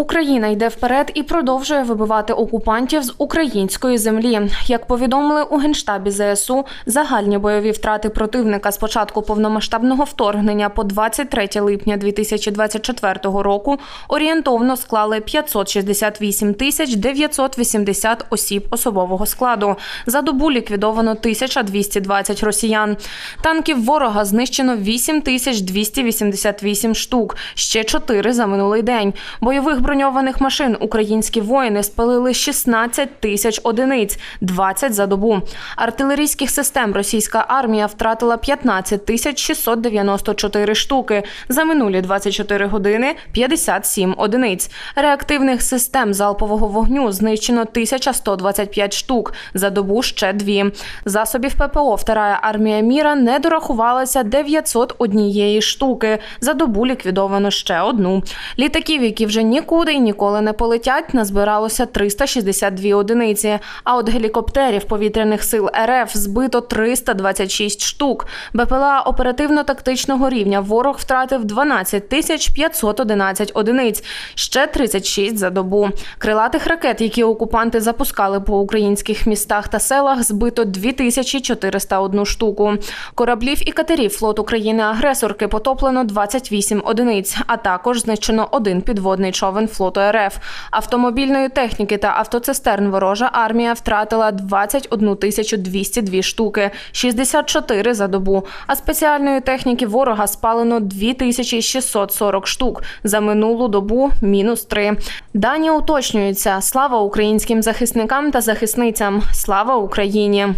Україна йде вперед і продовжує вибивати окупантів з української землі. Як повідомили у генштабі ЗСУ, загальні бойові втрати противника з початку повномасштабного вторгнення по 23 липня 2024 року орієнтовно склали 568 тисяч 980 осіб особового складу. За добу ліквідовано 1220 росіян. Танків ворога знищено 8 тисяч 288 штук, ще 4 за минулий день. Бойових броньованих машин українські воїни спалили 16 тисяч одиниць, 20 за добу. Артилерійських систем російська армія втратила 15 тисяч 694 штуки. За минулі 24 години 57 одиниць. Реактивних систем залпового вогню знищено 1125 штук. За добу ще дві. Засобів ППО Вторая армія міра не дорахувалася 901 штуки. За добу ліквідовано ще одну. Літаків, які вже нікуди і ніколи не полетять, назбиралося 362 одиниці. А от гелікоптерів повітряних сил РФ збито 326 штук. БПЛА оперативно-тактичного рівня ворог втратив 12 тисяч 511 одиниць, ще 36 за добу. Крилатих ракет, які окупанти запускали по українських містах та селах, збито 2401 штуку. Кораблів і катерів флоту країни-агресорки потоплено 28 одиниць, а також знищено один підводний човен флоту РФ. Автомобільної техніки та автоцистерн ворожа армія втратила 21 тисячу 202 штуки, 64 за добу. А спеціальної техніки ворога спалено 2640 штук. За минулу добу мінус 3. Дані уточнюються. Слава українським захисникам та захисницям. Слава Україні!